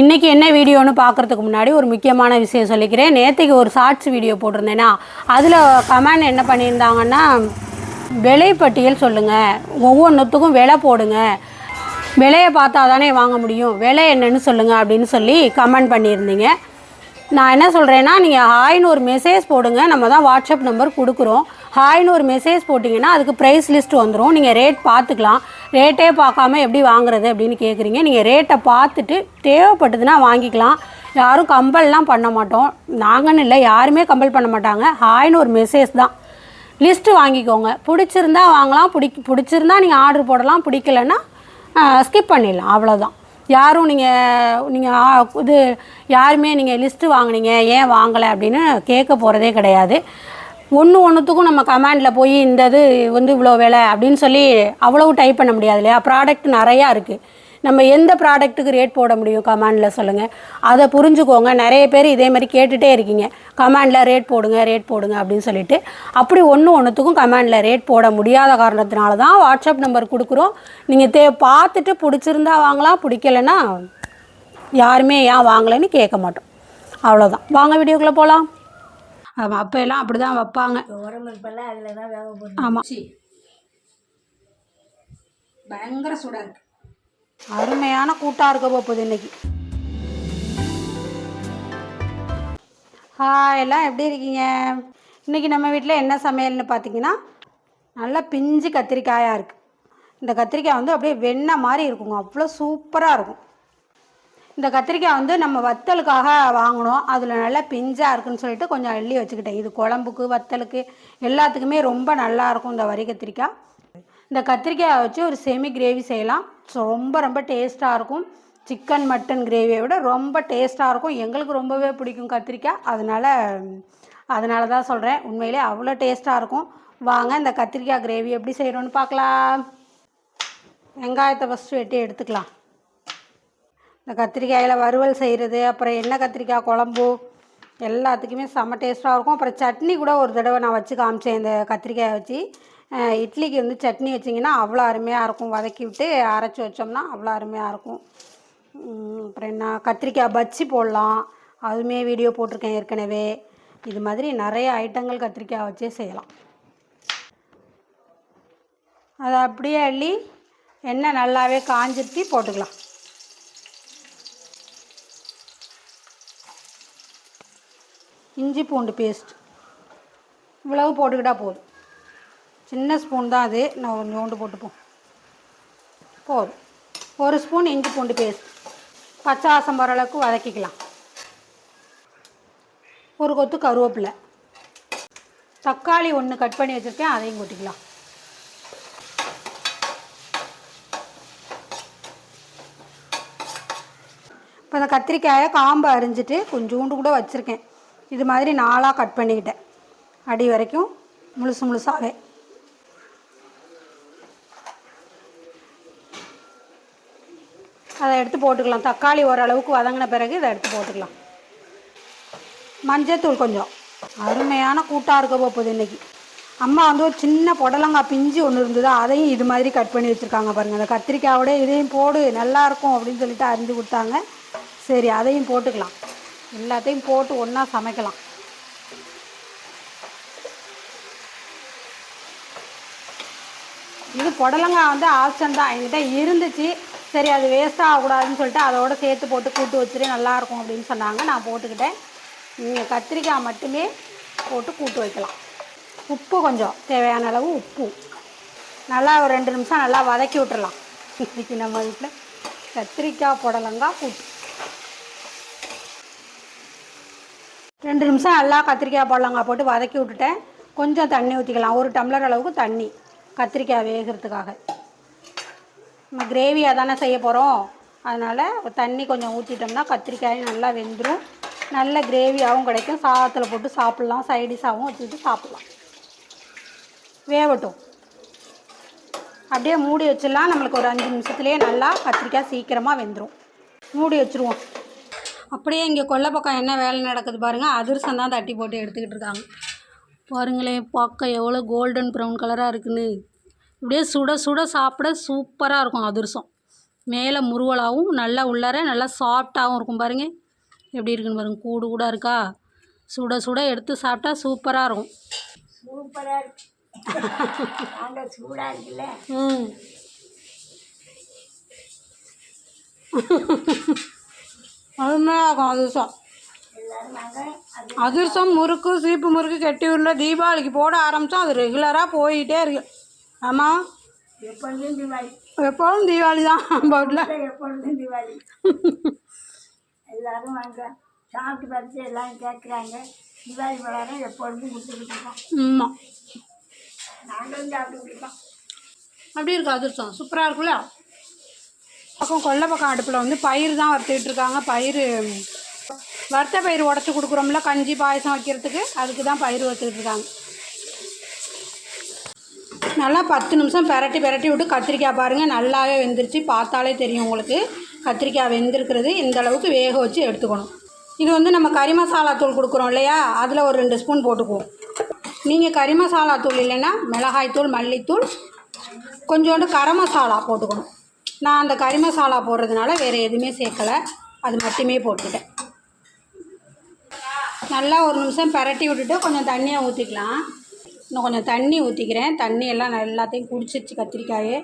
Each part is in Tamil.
இன்றைக்கி என்ன வீடியோன்னு பார்க்குறதுக்கு முன்னாடி ஒரு முக்கியமான விஷயம் சொல்லிக்கிறேன். நேற்றுக்கு ஒரு ஷார்ட்ஸ் வீடியோ போட்டிருந்தேன்னா அதில் கமெண்ட் என்ன பண்ணியிருந்தாங்கன்னா விலைப்பட்டியல் சொல்லுங்கள் ஒவ்வொன்றுத்துக்கும் விலை போடுங்க. விலையை பார்த்தா தானே வாங்க முடியும். விலை என்னன்னு சொல்லுங்கள் அப்படின்னு சொல்லி கமெண்ட் பண்ணியிருந்தீங்க. நான் என்ன சொல்கிறேன்னா நீங்கள் ஹாய்னு ஒரு மெசேஜ் போடுங்க. நம்ம தான் வாட்ஸ்அப் நம்பர் கொடுக்குறோம். ஹாய்னு ஒரு மெசேஜ் போட்டிங்கன்னா அதுக்கு ப்ரைஸ் லிஸ்ட் வந்துடும் நீங்கள் ரேட் பார்த்துக்கலாம். ரேட்டே பார்க்காம எப்படி வாங்குறது அப்படின்னு கேட்குறீங்க நீங்கள் ரேட்டை பார்த்துட்டு தேவைப்பட்டதுன்னா வாங்கிக்கலாம். யாரும் கம்பல்லாம் பண்ண மாட்டோம். நாங்கன்னு இல்லை யாருமே கம்பல் பண்ண மாட்டாங்க. ஹாய்னு ஒரு மெசேஜ் தான். லிஸ்ட்டு வாங்கிக்கோங்க. பிடிச்சிருந்தா வாங்கலாம். பிடி பிடிச்சிருந்தா நீங்கள் ஆர்டர் போடலாம். பிடிக்கலன்னா ஸ்கிப் பண்ணிடலாம். அவ்வளோதான் யாரும் நீங்கள் நீங்கள் இது யாருமே நீங்கள் லிஸ்ட்டு வாங்குனீங்க ஏன் வாங்கலை அப்படின்னு கேட்க போகிறதே கிடையாது. ஒன்று ஒன்றுத்துக்கும் நம்ம கமாண்டில் போய் இந்த இது வந்து இவ்வளோ விலை அப்படின்னு சொல்லி அவ்வளவு டைப் பண்ண முடியாது இல்லையா? ப்ராடக்ட் நிறையா இருக்குது நம்ம எந்த ப்ராடக்ட்டுக்கு ரேட் போட முடியும் கமாண்டில் சொல்லுங்கள் அதை புரிஞ்சுக்கோங்க. நிறைய பேர் இதே மாதிரி கேட்டுகிட்டே இருக்கீங்க. கமாண்டில் ரேட் போடுங்க ரேட் போடுங்க அப்படின்னு சொல்லிட்டு அப்படி ஒன்று ஒன்றுத்துக்கும் கமாண்டில் ரேட் போட முடியாத காரணத்தினால தான் வாட்ஸ்அப் நம்பர் கொடுக்குறோம். நீங்கள் தே பார்த்துட்டு பிடிச்சிருந்தா வாங்கலாம் பிடிக்கலன்னா யாருமே ஏன் வாங்கலைன்னு கேட்க மாட்டோம். அவ்வளோதான் வாங்க வீடியோக்குள்ளே போகலாம் ஆமாம் அப்போ எல்லாம் அப்படி தான் வைப்பாங்க ஆமாம் பயங்கர சூடாக இருக்கு. அருமையான கூட்டாக இருக்க போகுது இன்னைக்கு. ஹாய் எல்லாம் எப்படி இருக்கீங்க? இன்னைக்கு நம்ம வீட்டில் என்ன சமையல்னு பார்த்தீங்கன்னா நல்லா பிஞ்சு கத்திரிக்காயாக இருக்குது இந்த கத்திரிக்காய் வந்து அப்படியே வெண்ணெய் மாதிரி இருக்குங்க. அவ்வளோ சூப்பராக இருக்கும். இந்த கத்திரிக்காய் வந்து நம்ம வத்தலுக்காக வாங்கினோம். அதில் நல்லா பிஞ்சாக இருக்குன்னு சொல்லிட்டு கொஞ்சம் அள்ளி வச்சுக்கிட்டேன். இது குழம்புக்கு வத்தலுக்கு எல்லாத்துக்குமே ரொம்ப நல்லா இருக்கும் இந்த வரி கத்திரிக்காய். இந்த கத்திரிக்காயை வச்சு ஒரு செமி கிரேவி செய்யலாம். ஸோ ரொம்ப ரொம்ப டேஸ்ட்டாக இருக்கும். சிக்கன் மட்டன் கிரேவியை விட ரொம்ப டேஸ்ட்டாக இருக்கும். எங்களுக்கு ரொம்பவே பிடிக்கும் கத்திரிக்காய். அதனால் அதனால தான் சொல்கிறேன் உண்மையிலே அவ்வளோ டேஸ்ட்டாக இருக்கும். வாங்க இந்த கத்திரிக்காய் கிரேவி எப்படி செய்கிறோன்னு பார்க்கலாம். வெங்காயத்தை ஃபஸ்ட்டு வெட்டி எடுத்துக்கலாம். இந்த கத்திரிக்காயில் வறுவல் செய்கிறது அப்புறம் எண்ணெய் கத்திரிக்காய் குழம்பு எல்லாத்துக்குமே செம்ம டேஸ்ட்டாக இருக்கும். அப்புறம் சட்னி கூட ஒரு தடவை நான் வச்சு காமிச்சேன் இந்த கத்திரிக்காயை வச்சு. இட்லிக்கு வந்து சட்னி வச்சிங்கன்னா அவ்வளோ அருமையாக இருக்கும். வதக்கி விட்டு அரைச்சி வச்சோம்னா அவ்வளோ அருமையாக இருக்கும். அப்புறம் என்ன கத்திரிக்காய் பஜ்ஜி போடலாம். அதுவுமே வீடியோ போட்டிருக்கேன் ஏற்கனவே. இது மாதிரி நிறைய ஐட்டங்கள் கத்திரிக்காய் வச்சே செய்யலாம். அதை அப்படியே அள்ளி எண்ணெய் நல்லாவே காஞ்சிருத்தி போட்டுக்கலாம். இஞ்சி பூண்டு பேஸ்ட் இவ்வளவு போட்டுக்கிட்டால் போதும். சின்ன ஸ்பூன் தான் அது. நான் கொஞ்சோண்டு போட்டுப்போம். போதும். ஒரு ஸ்பூன் இஞ்சி பூண்டு பேஸ்ட் பச்சை வாசம் வர அளவுக்கு வதக்கிக்கலாம். ஒரு கொத்து கருவேப்பிலை. தக்காளி ஒன்று கட் பண்ணி வச்சுருக்கேன். அதையும் கொட்டிக்கலாம். இப்போ இந்த கத்திரிக்காயை காம்பை அரிஞ்சிட்டு கொஞ்சோண்டு கூட வச்சுருக்கேன். இது மாதிரி நாலாக கட் பண்ணிக்கிட்டேன். அடி வரைக்கும் முழுசு முழுசாகவே அதை எடுத்து போட்டுக்கலாம். தக்காளி ஓரளவுக்கு வதங்கின பிறகு இதை எடுத்து போட்டுக்கலாம். மஞ்சத்தூள் கொஞ்சம். அருமையான கூட்டாக இருக்க போகுது இன்றைக்கி அம்மா வந்து ஒரு சின்ன புடலங்காய் பிஞ்சு ஒன்று இருந்தது. அதையும் இது மாதிரி கட் பண்ணி வச்சுருக்காங்க பாருங்கள் அந்த கத்திரிக்காயோட இதையும் போடு நல்லாயிருக்கும் அப்படின்னு சொல்லிட்டு அறிந்து கொடுத்தாங்க. சரி அதையும் போட்டுக்கலாம். எல்லாத்தையும் போட்டு ஒன்றா சமைக்கலாம். இது புடலங்காய் வந்து ஆப்ஷன் தான். என்கிட்ட இருந்துச்சு. சரி அது வேஸ்ட் ஆகக்கூடாதுன்னு சொல்லிட்டு அதோட சேர்த்து போட்டு கூட்டு வச்சுட்டு நல்லாயிருக்கும் அப்படின்னு சொன்னாங்க. நான் போட்டுக்கிட்டேன். நீங்கள் கத்திரிக்காய் மட்டுமே போட்டு கூட்டு வைக்கலாம். உப்பு கொஞ்சம். தேவையான அளவு உப்பு. நல்லா ஒரு ரெண்டு நிமிஷம் நல்லா வதக்கி விட்டுறலாம். இன்றைக்கி நம்ம வீட்டில் கத்திரிக்காய் புடலங்காய் கூட்டு. ரெண்டு நிமிஷம் நல்லா கத்திரிக்காய் புடலங்காய் போட்டு வதக்கி விட்டுட்டேன். கொஞ்சம் தண்ணி ஊற்றிக்கலாம் ஒரு டம்ளர் அளவுக்கு தண்ணி. கத்திரிக்காய் வேகிறதுக்காக. நம்ம கிரேவியாக தானே செய்ய போகிறோம் அதனால் தண்ணி கொஞ்சம் ஊற்றிட்டோம்னா கத்திரிக்காய் நல்லா வெந்துடும் நல்ல கிரேவியாகவும் கிடைக்கும். சாதத்தில் போட்டு சாப்பிட்லாம். சைடிஷாகவும் வச்சுட்டு சாப்பிட்லாம். வேகட்டும். அப்படியே மூடி வச்சிடலாம். நம்மளுக்கு ஒரு அஞ்சு நிமிஷத்துலேயே நல்லா கத்திரிக்காய் சீக்கிரமாக வெந்துடும் மூடி வச்சுருவோம். அப்படியே இங்கே கொல்லை பக்கம் என்ன வேலை நடக்குது பாருங்கள் அதிரசம் தான் தட்டி போட்டு எடுத்துக்கிட்டு இருக்காங்க. பாருங்களேன் பார்க்க எவ்வளோ கோல்டன் ப்ரௌன் கலராக இருக்குன்னு. இப்படியே சுட சுட சாப்பிட சூப்பராக இருக்கும் அதிரசம். மேலே முருவலாகவும் நல்லா உள்ளார நல்லா சாஃப்டாகவும் இருக்கும் பாருங்க. எப்படி இருக்குன்னு பாருங்க கூடு கூட இருக்கா? சுட சுட எடுத்து சாப்பிட்டா சூப்பராக இருக்கும். சூப்பராக இருக்கு. சூடாக இருக்குல்ல. ம். இருக்கும் அதிர்சம். அதிர்சம் முறுக்கு சீப்பு முறுக்கு கெட்டி உருண்டை தீபாவளிக்கு போட ஆரம்பித்தோம் அது ரெகுலராக போயிட்டே இருக்கு. ஆமாம் எப்பொழுதும் தீபாவளி. தான் போட்டில் எப்பொழுதும் தீபாவளி. எல்லாரும் வாங்க. சாப்பிட்டு பார்த்து எல்லாம் கேட்குறாங்க தீபாவளி பலகாரம் எப்பொழுதும் கொடுத்துக்கிட்டு இருக்கோம். ஆமாம் நாங்களும் சாப்பிட்டுக்கிட்டு இருக்கோம். அப்படி இருக்கு அதிர்சம்? சூப்பராக இருக்குல்ல? பக்கம் கொல்லை பக்கம் அடுப்பில் வந்து பயிர் தான் வறுத்துக்கிட்டு இருக்காங்க. பயிர் வறுத்த பயிர் உடச்சி கொடுக்குறோம்ல கஞ்சி பாயசம் வைக்கிறதுக்கு அதுக்கு தான் பயிர் வறுத்துக்கிட்டு இருக்காங்க. நல்லா பத்து நிமிஷம் பெரட்டி பெரட்டி விட்டு கத்திரிக்காய் பாருங்கள் நல்லாவே வெந்துருச்சு. பார்த்தாலே தெரியும் உங்களுக்கு. கத்திரிக்காய் வெந்திருக்கிறது. இந்த அளவுக்கு வேக வச்சு எடுத்துக்கணும். இது வந்து நம்ம கறி மசாலா தூள் கொடுக்குறோம் இல்லையா? அதில் ஒரு ரெண்டு ஸ்பூன் போட்டுக்குவோம். நீங்கள் கறி மசாலா தூள் இல்லைன்னா மிளகாய்த்தூள் மல்லித்தூள் கொஞ்சோண்டு கரம் மசாலா போட்டுக்கணும். நான் அந்த கறி மசாலா போடுறதுனால வேறு எதுவுமே சேர்க்கலை. அது மட்டுமே போட்டுட்டேன். நல்லா ஒரு நிமிஷம் பரட்டி விட்டுட்டு கொஞ்சம் தண்ணியை ஊற்றிக்கலாம் இன்னும் கொஞ்சம் தண்ணி ஊற்றிக்கிறேன் தண்ணி எல்லாம் நான் எல்லாத்தையும் குடிச்சிருச்சு கத்திரிக்காயே.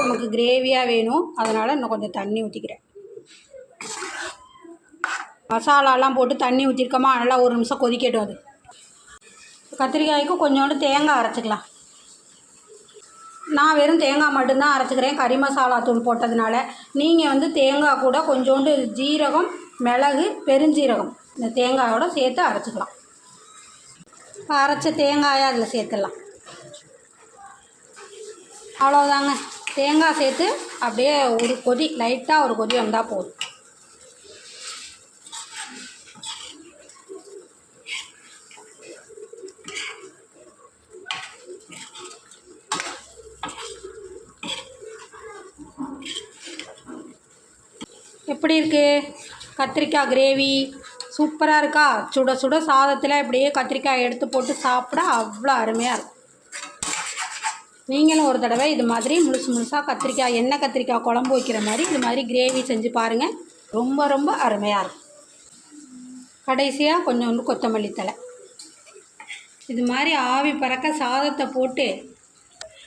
நமக்கு கிரேவியாக வேணும். அதனால் இன்னும் கொஞ்சம் தண்ணி ஊற்றிக்கிறேன் மசாலாலாம் போட்டு தண்ணி ஊற்றிருக்கோமா நல்லா ஒரு நிமிஷம் கொதிக்கட்டும் அது. கத்திரிக்காய்க்கும் கொஞ்சோண்டு தேங்காய் அரைச்சிக்கலாம். நான் வெறும் தேங்காய் மட்டும்தான் அரைச்சிக்கிறேன். கறி மசாலா தூள் போட்டதுனால நீங்கள் வந்து தேங்காய் கூட கொஞ்சோண்டு ஜீரகம் மிளகு பெருஞ்சீரகம் இந்த தேங்காயோட சேர்த்து அரைச்சிக்கலாம். அரைச்ச தேங்காயை அதில் சேர்த்துடலாம். அவ்வளோதாங்க தேங்காய் சேர்த்து அப்படியே ஒரு கொதி லைட்டாக ஒரு கொதி வந்தால் போதும். எப்படி இருக்குது கத்திரிக்காய் கிரேவி சூப்பராக இருக்கா? சுட சுட சாதத்தில் இப்படியே கத்திரிக்காய் எடுத்து போட்டு சாப்பிட அவ்வளோ அருமையாக இருக்கும். நீங்களும் ஒரு தடவை இது மாதிரி முழுசு முழுசாக கத்திரிக்காய் எண்ணெய் கத்திரிக்காய் குழம்பு வைக்கிற மாதிரி இது மாதிரி கிரேவி செஞ்சு பாருங்கள் ரொம்ப ரொம்ப அருமையாக இருக்கும். கடைசியாக கொஞ்சோண்டு கொத்தமல்லி தழை. இது மாதிரி ஆவி பறக்க சாதத்தை போட்டு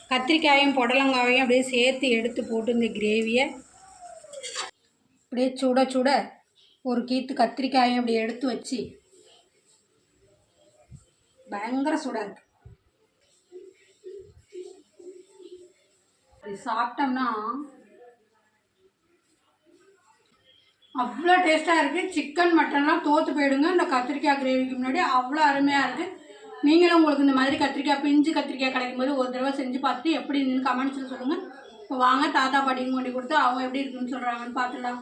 கத்திரிக்காயும் புடலங்காயும் அப்படியே சேர்த்து எடுத்து போட்டு இந்த கிரேவியை அப்படியே சுட சுட ஒரு கீத்து கத்திரிக்காயும் அப்படி எடுத்து வச்சு பயங்கர சுட இருக்கு. அப்படி சாப்பிட்டோம்னா அவ்வளோ டேஸ்ட்டாக இருக்குது சிக்கன் மட்டன்லாம் தோற்று போயிடுங்க. இந்த கத்திரிக்காய் கிரேவிக்கு முன்னாடி அவ்வளோ அருமையாக இருக்குது நீங்களும் உங்களுக்கு இந்த மாதிரி கத்திரிக்காய் பிஞ்சு கத்திரிக்காய் கிடைக்கும் போது ஒரு தடவை செஞ்சு பார்த்துட்டு எப்படி இருந்துன்னு கமெண்ட்ஸில் சொல்லுங்கள் இப்போ வாங்க தாத்தா பாட்டிக்கு கொண்டு கொடுத்து அவங்க எப்படி இருக்குன்னு சொல்கிறாங்கன்னு பார்த்துடலாம்.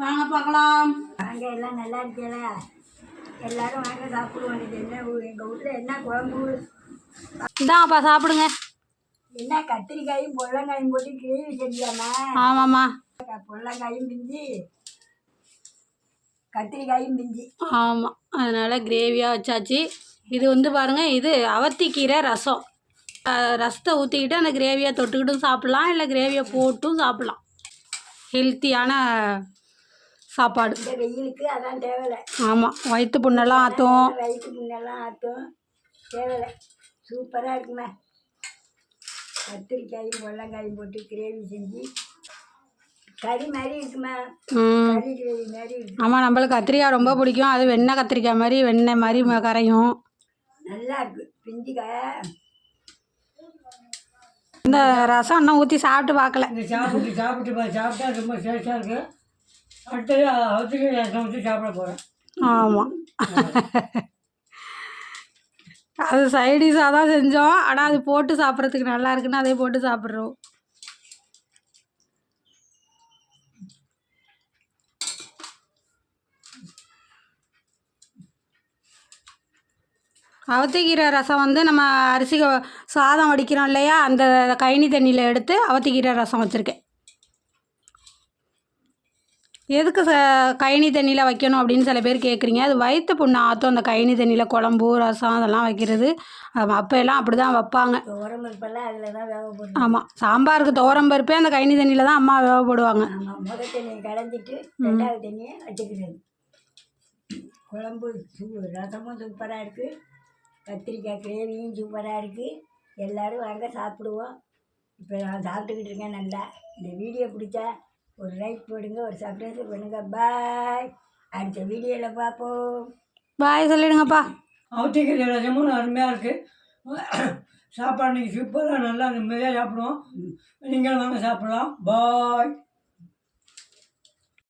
வாங்க பார்க்கலாம். வாங்க எல்லாம் நல்லா இருக்கீங்களா? எல்லாரும் வாங்க சாப்பிடுவோம் என்ன? ஊ- எங்க வீட்டில் என்ன குழம்பு? இந்தாப்பா சாப்பிடுங்க. என்ன கத்திரிக்காயும் பொள்ளங்காயும் போட்டு கிரேவி செஞ்சாமா? ஆமாம்மா. பொள்ளங்காயும் பிஞ்சு கத்திரிக்காயும் பிஞ்சு. ஆமாம் அதனால் கிரேவியாக வச்சாச்சு. இது வந்து பாருங்கள் இது அவத்திக்கீரை ரசம். ரசத்தை ஊற்றிக்கிட்டு அந்த கிரேவியை தொட்டுக்கிட்டும் சாப்பிட்லாம் இல்லை கிரேவியை போட்டும் சாப்பிட்லாம். ஹெல்த்தியான சாப்பாடு. வெயிலுக்கு அதான் தேவையில்லை ஆமாம் வயிற்று புண்ணெல்லாம் ஆற்றும் வயிற்று முன்னெல்லாம் ஆற்றும் தேவையில்லை சூப்பராக இருக்குமே. கத்திரிக்காயும் பொள்ளங்காயும் போட்டு கிரேவி செஞ்சு. கறி மாதிரி இருக்குமா. கறி கிரேவி மாதிரி இருக்கு. ஆமாம் நம்மளுக்கு கத்திரிக்காய் ரொம்ப பிடிக்கும். அது வெண்ணெய் கத்திரிக்காய் மாதிரி வெண்ணெய் மாதிரி கரையும். நல்லா இருக்கு. பிஞ்சுக்காய் இந்த ரசம் இன்னும் ஊற்றி சாப்பிட்டு பார்க்கல. இந்த சாப்பிட்டு சாப்பிட்டு பா சாப்பிட்டா ரொம்ப டேஸ்ட்டாக இருக்கு. அடுத்தது அவத்துக்கு சமைச்சு சாப்பிட போகிறேன் ஆமாம் அது சைடிஷாக தான் செஞ்சோம். ஆனால் அது போட்டு சாப்பிட்றதுக்கு நல்லா இருக்குன்னு அதே போட்டு சாப்பிட்றோம். அவத்திக்கீரை ரசம் வந்து நம்ம அரிசி சாதம் வடிக்கிறோம் இல்லையா? அந்த கைனி தண்ணியில் எடுத்து அவத்திக்கீரை ரசம் வச்சுருக்கேன். எதுக்கு ச கைனி தண்ணியில் வைக்கணும் அப்படின்னு சில பேர் கேட்குறீங்க அது வயிற்று புண்ணு ஆற்றும் அந்த கைனி தண்ணியில் குழம்பு ரசம் அதெல்லாம் வைக்கிறது. அப்போ எல்லாம் அப்படி தான் வைப்பாங்க ஆமாம் சாம்பாருக்கு துவரம் பருப்பே அந்த கைனி தண்ணியில் தான் அம்மா வேக போடுவாங்க. குழம்பு சூ ரசமும் சூப்பராக இருக்குது கத்திரிக்காய் கிரேவியும் சூப்பராக இருக்குது எல்லோரும் வாங்க சாப்பிடுவோம். இப்போ நான் சாப்பிட்டுக்கிட்டு இருக்கேன் நல்லா. இந்த வீடியோ பிடிச்சா ஒரு லைக் போடுங்க ஒரு சப்ஸ்கிரைப் பண்ணுங்கள் பாய் அடுத்த வீடியோவில் பார்ப்போம். பாய் சொல்லிடுங்கப்பா. அவத்திக்கிற ரசமும் அருமையாக இருக்குது சாப்பாடு நீங்கள் சூப்பராக நல்லா நிம்மதியாக சாப்பிடுவோம். நீங்களும் வாங்க சாப்பிடலாம். பாய்